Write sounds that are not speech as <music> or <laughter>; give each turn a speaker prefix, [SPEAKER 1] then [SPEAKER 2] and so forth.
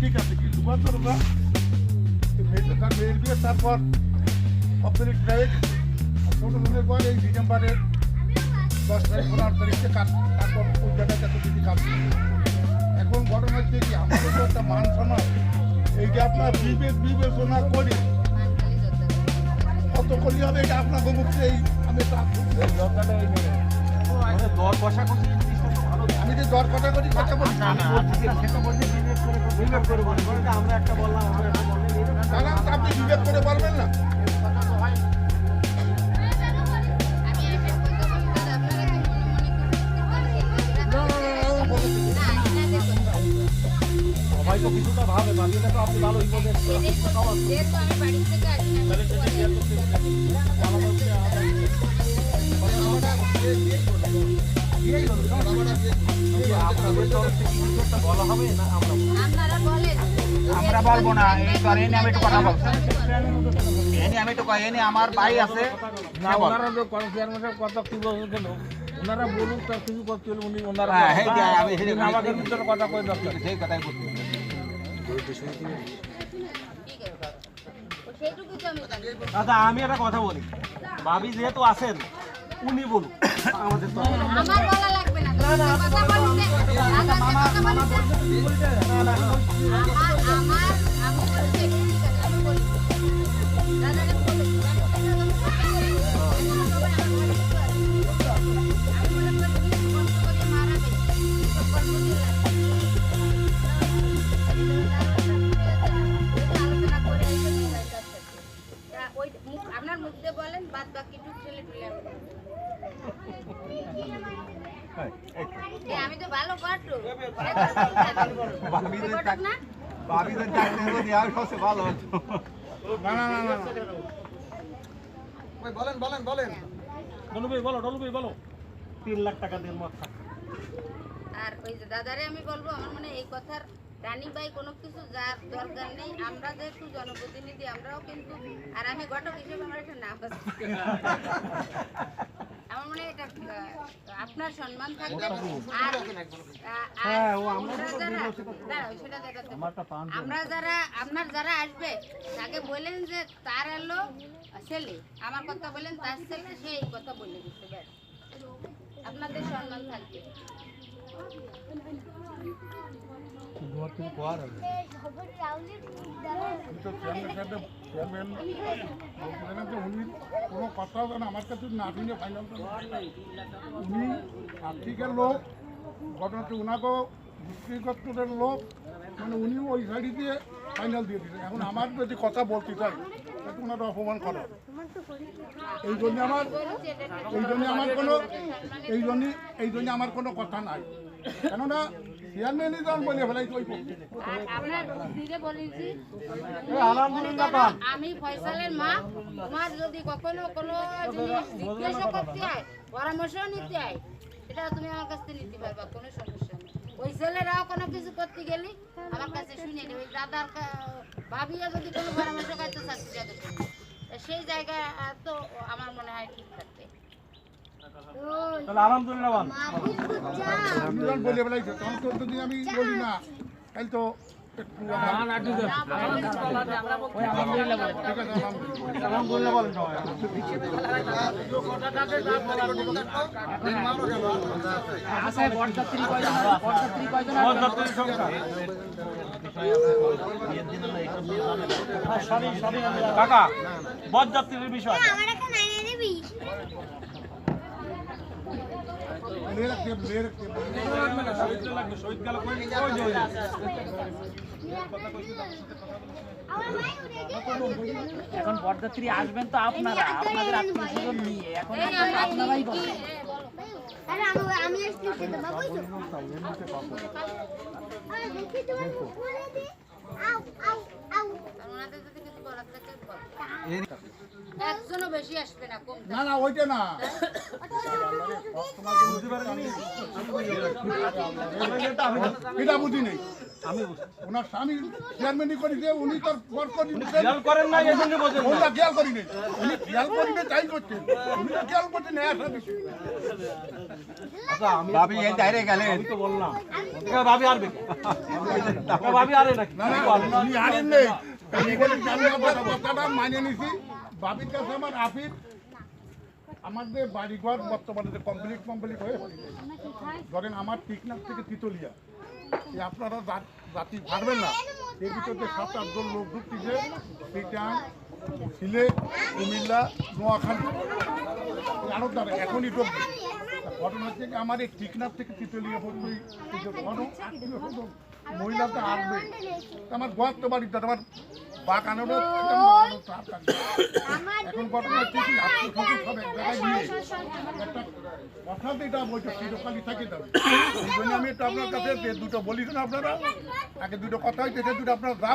[SPEAKER 1] ঠিক আছে কিন্তু ঘটনাটা তার মেয়ের বিয়ে তারপর। আর পর এই ডিসেম্বরের দশ তারিখ পনেরো তারিখে কাজ তারপর ওই জায়গাটা তো কাজ এখন ঘটনা হচ্ছে কি আমাদের তো একটা মান সম্মান। এইটা আপনার বিবেক বিবেচনা করে কত করি হবে এটা মুখে এই আমি তো
[SPEAKER 2] দর বসা করছি তো
[SPEAKER 1] আমি দর কথা করি কথা বলছি।
[SPEAKER 2] না না সেটা বলছি বিবেক করে বিবেক করে বলি আমরা একটা বললাম আমরা একটা বললেন
[SPEAKER 1] আপনি বিবেক করে বলবেন না।
[SPEAKER 2] সবাই তো কিছুটা ভাবে ভাবি তো আপনি ভালোই বলেন। আপনাদের তরফ থেকে কিছু একটা বলা হবে না আমরা
[SPEAKER 3] আমরা বলব। না এই তো আমি একটু কথা বলছি এনে আমি একটু এনে আমার ভাই আছে
[SPEAKER 2] না ওনারা কথা কি বলছেন কেন? ওনারা বলুন তার কিছু করতে হলে উনি ওনারা
[SPEAKER 3] হ্যাঁ, আমি
[SPEAKER 2] আমাদের ভিতরে কথা কই দরকার।
[SPEAKER 3] সেই কথাই বলছি।
[SPEAKER 2] দাদা আমি একটা কথা বলি। ভাবি যেহেতু আছেন উনি বলুন আমাদের তো
[SPEAKER 4] আমার বলা লাগবে না। কথা আপনার মুখ দিয়ে বলেন বাদ বাকি টুক ঠেলে ঠেলে আমি বলব। তো ভালো পাঠো
[SPEAKER 3] ভাবিদের চাকরি যদি আর সবচেয়ে ভালো হতো।
[SPEAKER 1] না না না না
[SPEAKER 2] ডলু ভাই বলো ডলু ভাই বলো তিন লাখ টাকা দিয়ে মত
[SPEAKER 4] আর ওই যে দাদারে আমি বলব আমার মানে এই কথার রানী ভাই কোনো কিছু যার দরকার নেই। আমরা যেহেতু জনপ্রতিনিধি আমরাও কিন্তু আর আমি ঘটক হিসেবে আমার একটা নাম আছে। <laughs> মনে এটা আপনার সম্মান থাকবে। আর আমরা যারা সেটা দেখাতে যারা আপনার যারা আসবে তাকে বললেন যে তার এলো ছেলে। আমার কথা বললেন তার ছেলে সে এই কথা বলে দিতে পারে আপনাদের সম্মান থাকবে।
[SPEAKER 1] কিন্তু চেয়ারম্যান সাহেব চেয়ারম্যান বলছিলেন যে উনি কোনো কথা হবে না আমার কাছে না শুনে ফাইনাল উনি আর্থিকের লোক ঘটনাতে উনাকেও ডিস্ট্রিক্টের লোক মানে উনি ওই সাইডে দিয়ে ফাইনাল দিয়ে দিয়েছেন এখন আমার যদি কথা বলতে চাই, তাহলে ওনারা অপমান করা। এই জন্য আমার। এই জন্য আমার কোনো, এই জন্য এই জন্য আমার কোনো কথা নাই। কেননা চেয়ারম্যানই যখন বলে ফেলাই
[SPEAKER 4] আর আপনার দিদি বলেছি আমি ফয়সালের মা তোমার যদি কখনো কোনো জিনিস জিজ্ঞাসা করতে হয় পরামর্শ নিতে হয় এটা তুমি আমার কাছ থেকে নিতে পারবা কোনো সমস্যা নেই। ওই ছেলেরাও কোনো কিছু করতে গেলে আমার কাছে শুনে নেবে। ওই দাদার ভাবিয়া যদি কোনো পরামর্শ করতে চাচ্ছি সেই জায়গা তো আমার মনে হয় ঠিক থাকবে।
[SPEAKER 2] তাহলে আলহামদুলিল্লাহ
[SPEAKER 1] আমি যখন বলে ফেলাইছে তখন তো যদি আমি বলি না। তাহলে তো একটু আমার- ঠিক আছে আলহামদুলিল্লাহ
[SPEAKER 2] আলহামদুলিল্লাহ বলেন সবাই বরযাত্রীর সংখ্যা হ্যাঁ, সরি, সরি, কাকা বরযাত্রীর বিষয়
[SPEAKER 1] মেয়ে রাখতে হবে, মেয়ে রাখতে হবে।
[SPEAKER 5] এখন বরযাত্রী আসবেন তো আপনারা আপনাদের আত্মীয় স্বজন নিয়ে। এখন আপনারাই বলেন
[SPEAKER 6] আমি আমি আসলে খেতে পাবো তো আরে দেখি তোমার মুখ খুলে দি আউ আউ আউ
[SPEAKER 4] আর ওনাদের যদি কিছু করার থাকে বলো। একজনও বেশি আসবে না কম
[SPEAKER 1] না না ওইটা না। এটা বুঝি নেই।
[SPEAKER 2] আমি
[SPEAKER 1] ওনার স্বামী চেয়ারম্যানই করেছে উনি তার বর করে
[SPEAKER 2] খেয়াল করেন না এই জন্য বোঝেন না।
[SPEAKER 1] ওটা খেয়াল করিনি। উনি খেয়াল করিনি তাই করছেন উনি তো খেয়াল করছেন হ্যাঁ স্বামী
[SPEAKER 2] আচ্ছা আমি
[SPEAKER 3] ভাবি এই দাঁড়িয়ে গেলেন।
[SPEAKER 2] আমি তো বললাম। ভাবি আরবে ভাবি আরে নাকি?
[SPEAKER 1] না না উনি হারেন নেই এই কথাটা মানে নিছি। আমার আপিল। আমাদের বাড়িঘর বর্তমানে যে কমপ্লিট কমপ্লিট হয়ে ধরেন আমার টিকনাথ থেকে তিতলিয়া। এই আপনারা জাতি পারবেন না। এর ভিতরে সাত আটজন লোক ঢুকতেছে, সিটাং সিলেট কুমিল্লা, নোয়াখালী। এই আরও দ্বারা এখনই ঢুকবে। ঘটনা হচ্ছে আমার এই টিকনাথ থেকে তিতলিয়া পর্যন্ত মহিলা তো আসবে আমার গোয়ার তো বাড়িতে আমার বাগানেরও এখন ঘটনা হচ্ছে কি? আত্মীয় সব এক জায়গায় নিয়ে একটা এটা বলছে চিরকালই থাকে যাবে এই জন্য আমি একটু আপনার কাছে দুটো বলি না আপনারা আগে দুটো কথা হইতেছে দুটো আপনারা